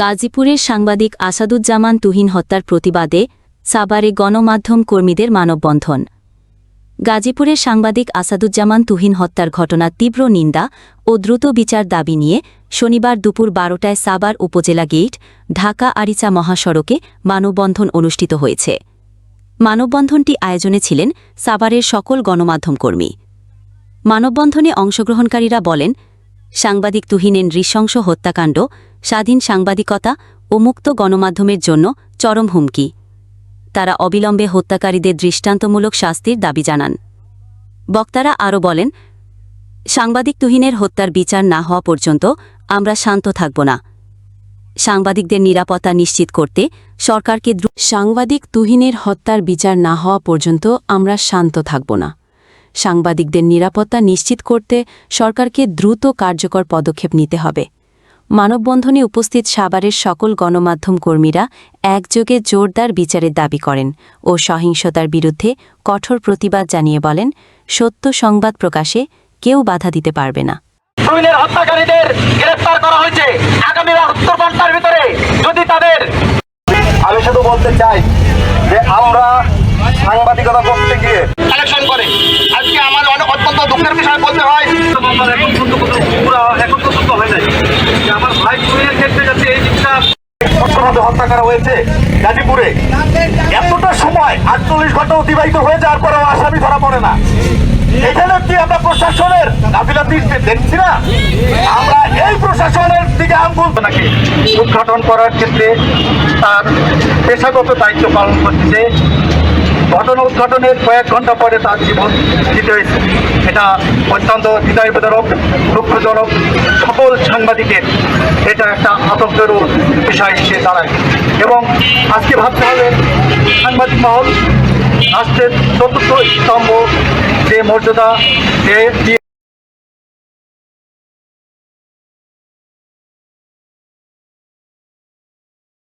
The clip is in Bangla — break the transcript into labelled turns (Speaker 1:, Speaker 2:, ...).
Speaker 1: গাজীপুরের সাংবাদিক আসাদুজ্জামান তুহিন হত্যার প্রতিবাদে সাভারে গণমাধ্যম কর্মীদের মানববন্ধন। গাজীপুরের সাংবাদিক আসাদুজ্জামান তুহিন হত্যার ঘটনার তীব্র নিন্দা ও দ্রুত বিচার দাবি নিয়ে শনিবার দুপুর বারোটায় সাবার উপজেলা গেট, ঢাকা আরিচা মহাসড়কে মানববন্ধন অনুষ্ঠিত হয়েছে। মানববন্ধনটি আয়োজনে ছিলেন সাভারের সকল গণমাধ্যম কর্মী। মানববন্ধনে অংশগ্রহণকারীরা বলেন সাংবাদিক তুহিনের নৃশংস হত্যাকাণ্ড, স্বাধীন সাংবাদিকতা ও মুক্ত গণমাধ্যমের জন্য চরম হুমকি। তারা অবিলম্বে হত্যাকারীদের দৃষ্টান্তমূলক শাস্তির দাবি জানান। বক্তারা আরও বলেন, সাংবাদিক তুহিনের হত্যার বিচার না হওয়া পর্যন্ত আমরা শান্ত থাকব না। সাংবাদিকদের নিরাপত্তা নিশ্চিত করতে সরকারকে সাংবাদিক তুহিনের হত্যার বিচার না হওয়া পর্যন্ত আমরা শান্ত থাকব না। সাংবাদিকদের নিরাপত্তা নিশ্চিত করতে সরকারকে দ্রুত কার্যকর পদক্ষেপ নিতে হবে। মানববন্ধনে উপস্থিত সাভারের সকল গণমাধ্যম কর্মীরা একযোগে জোরদার বিচারের দাবি করেন ও সহিংসতার বিরুদ্ধে কঠোর প্রতিবাদ জানিয়ে বলেন সত্য সংবাদ প্রকাশে কেউ বাধা দিতে পারবে না।
Speaker 2: তুহিনের হত্যাকারীদের গ্রেফতার করা হয়েছে। আগামী বাহাত্তর ঘণ্টার ভিতরে যদি তাদের আমি শুধু বলতে চাই যে আমরা সাংবাদিকতা করতে গিয়ে কালেকশন করে। আজকে আমার অনেক অত্যন্ত দুঃখের বিষয় বলতে হয়। এখন পর্যন্ত পুরো এখন পর্যন্ত হয় নাই। আমার ভাই তুহিনের ক্ষেত্রে যাতে এই জিনিসটা হত্যা করা হয়েছে গাজীপুরে এতটা সময় আটচল্লিশ ঘণ্টা অতিবাহিত হয়ে যাওয়ার পরেও আসামি ধরা পড়ে না। এখানে কি আমরা প্রশাসনের গাফিলাতি দেখছি না? আমরা এই প্রশাসনের দিকে আঙ্গুল নাকি উদ্ঘাটন করার ক্ষেত্রে তার পেশাগত দায়িত্ব পালন করতেছে ঘটনা উদ্ঘাটনের কয়েক ঘণ্টা পরে তার জীবন দিতে হয়েছে। এটা অত্যন্ত হৃদয়বেদনক দুঃখজনক সকল সাংবাদিকের। এটা একটা আতঙ্কেরও বিষয় সে দাঁড়ায়। এবং আজকে ভাবতে হবে, সাংবাদিক মহল, রাষ্ট্রের চতুর্থ স্তম্ভ যে মর্যাদা, যে